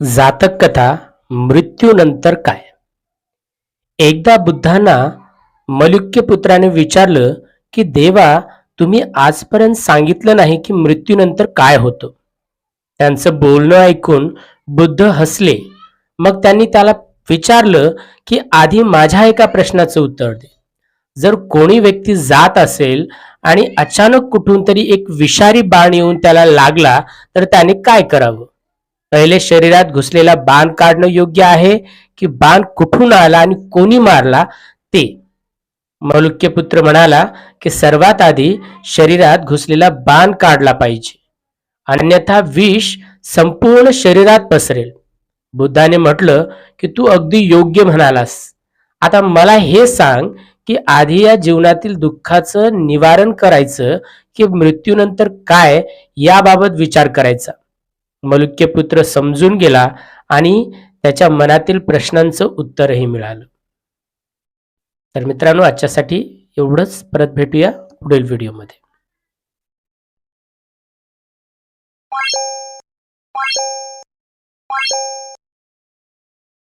जातक कथा मृत्यूनंतर काय? एकदा बुद्धांना मलुक्य पुत्राने विचारलं की देवा तुम्ही आजपर्यंत सांगितलं नाही की मृत्यूनंतर काय होतं? त्यांचं बोलणं ऐकून बुद्ध हसले. मग त्यांनी त्याला विचारलं की आधी माझ्या एका प्रश्नाचं उत्तर दे. जर कोणी व्यक्ती जात असेल आणि अचानक कुठून तरी एक विषारी बाण येऊन त्याला लागला तर त्याने काय करावं? पहिले शरीरात घुसलेला बाण काढणं योग्य आहे की बाण कुठून आला आणि कोणी मारला ते? मौलुक्यपुत्र म्हणाला की सर्वात आधी शरीरात घुसलेला बाण काढला पाहिजे. अन्यथा विष संपूर्ण शरीरात पसरेल. बुद्धाने म्हटलं की तू अगदी योग्य म्हणालास. आता मला हे सांग की आधी या जीवनातील दुःखाचं निवारण करायचं की मृत्यूनंतर काय याबाबत विचार करायचा? मलुक्यपुत्र समजून गेला आणि त्याच्या मनातील प्रश्नांचं उत्तरही मिळालं तर मित्रांनो आजच्यासाठी एवढंच परत भेटूया पुढील व्हिडिओमध्ये Thank you.